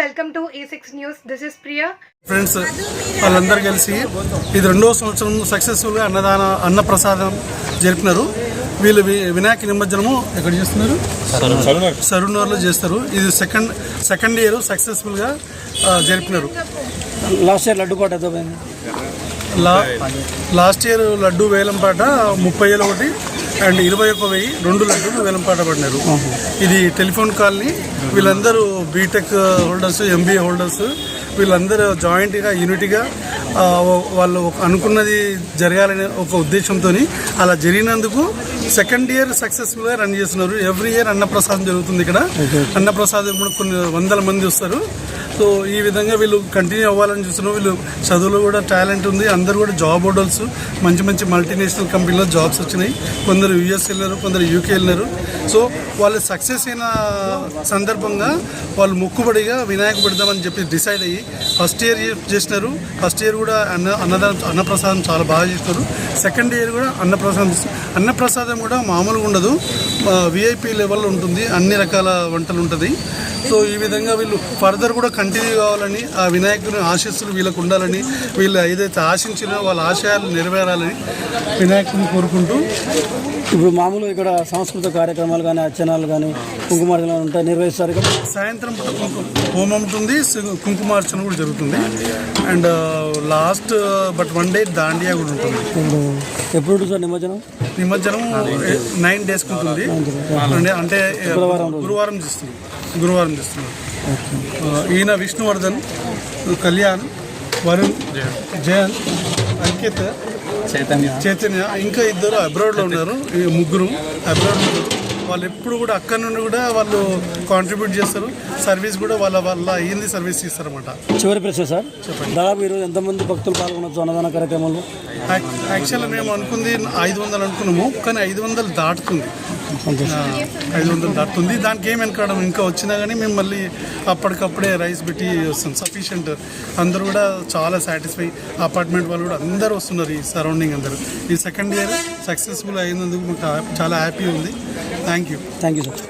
Welcome to A six news. This is Priya friends వాళ్ళందరూ కలిసి ఇది రెండో సంవత్సరం సక్సెస్ఫుల్గా అన్నదాన అన్నప్రసాదం జరిపినారు. వీళ్ళు వి- వినాయక నిమజ్జనము ఎక్కడ చేస్తున్నారు? సరునూరులో చేస్తారు. ఇది సెకండ్ సెకండ్ ఇయర్ సక్సెస్ఫుల్గా జరిపినారు. లాస్ట్ ఇయర్ లడ్డు పాట లాస్ట్ ఇయర్ లడ్డు వేలంపాట ముప్పై వేలు ఒకటి అండ్ ఇరవై ఒక్క వెయ్యి రెండు లడ్డూలు వేలంపాట పడినారు. ఇది టెలిఫోన్ కాల్ని. వీళ్ళందరూ బీటెక్ హోల్డర్స్ ఎంబీఏ హోల్డర్స్ వీళ్ళందరూ జాయింట్గా యూనిట్గా వాళ్ళు అనుకున్నది జరగాలనే ఒక ఉద్దేశంతో అలా జరిగినందుకు సెకండ్ ఇయర్ సక్సెస్ఫుల్గా రన్ చేస్తున్నారు. ఎవ్రీ ఇయర్ అన్నప్రసాదం జరుగుతుంది ఇక్కడ. అన్నప్రసాదం కూడా కొన్ని వందల మంది వస్తారు. సో ఈ విధంగా వీళ్ళు కంటిన్యూ అవ్వాలని చూస్తున్నారు వీళ్ళు చదువులో కూడా టాలెంట్ ఉంది. అందరు కూడా జాబ్ హోల్డర్స్ మంచి మంచి మల్టీనేషనల్ కంపెనీలో జాబ్స్ వచ్చినాయి. కొందరు యూఎస్ వెళ్ళినారు కొందరు యూకే వెళ్ళినారు సో వాళ్ళు సక్సెస్ అయిన సందర్భంగా వాళ్ళు మొక్కుబడిగా వినాయక పెడదామని చెప్పి డిసైడ్ అయ్యి ఫస్ట్ ఇయర్ చేసినారు. ఫస్ట్ ఇయర్ కూడా అన్న అన్నదానం అన్నప్రసాదం చాలా బాగా చేస్తారు సెకండ్ ఇయర్ కూడా అన్నప్రసాదం. అన్నప్రసాదం కూడా మామూలుగా ఉండదు. విఐపి లెవెల్ ఉంటుంది. అన్ని రకాల వంటలు ఉంటుంది. సో ఈ విధంగా వీళ్ళు ఫర్దర్ కూడా కంటిన్యూ కావాలని ఆ వినాయకుని ఆశీస్సులు వీళ్ళకు ఉండాలని వీళ్ళు ఏదైతే ఆశించినా వాళ్ళ ఆశయాలు నెరవేరాలని వినాయకుని కోరుకుంటూ. ఇప్పుడు మామూలు ఇక్కడ సాంస్కృతిక కార్యక్రమాలు కానీ అర్చనాలు కానీ కుంకుమార్చనలు ఉంటాయి నిర్వహిస్తారు ఇక్కడ సాయంత్రం హోమం ఉంటుంది. కుంకుమార్చన కూడా జరుగుతుంది. And last but one day dandiya కూడా ఉంటుంది. ఎప్పుడు ఉంటుంది సార్ నిమజ్జనం? నిమజ్జనం నైన్ డేస్కి ఉంటుంది. అంటే అంటే గురువారం చేస్తుంది. గురువారం చేస్తున్నారు ఆ, ఈయన విష్ణువర్ధన్ కళ్యాణ్ వరుణ్ జయన్ అంకిత్ చైతన్య. చైతన్య ఇంకా ఇద్దరు అబ్రాడ్లో ఉన్నారు. ముగ్గురు అబ్రాడ్లో ఉన్నారు. వాళ్ళు ఎప్పుడు కూడా అక్కడ నుండి కూడా వాళ్ళు కాంట్రిబ్యూట్ చేస్తారు. సర్వీస్ కూడా వాళ్ళ వాళ్ళ అయ్యింది సర్వీస్ ఇస్తారన్నమాట చివరి ప్రశ్న సార్. దాదాపు ఈరోజు ఎంతమంది భక్తులు పాల్గొనవచ్చు అన్నదాన కార్యక్రమంలో? యాక్చువల్గా మేము అనుకుంది ఐదు వందలు అనుకున్నాము కానీ ఐదు వందలు దాటుతుంది. ఐదు వందలు దాటుతుంది. దానికి ఏం వెనకడం? ఇంకా వచ్చినా కానీ మేము మళ్ళీ అప్పటికప్పుడే రైస్ పెట్టి వస్తాం. సఫిషియంట్. అందరూ కూడా చాలా సాటిస్ఫై. అపార్ట్మెంట్ వాళ్ళు కూడా అందరూ వస్తున్నారు ఈ సరౌండింగ్ అందరూ. ఈ సెకండ్ ఇయర్ సక్సెస్ఫుల్ అయినందుకు మాకు చాలా హ్యాపీ ఉంది. Thank you. Thank you sir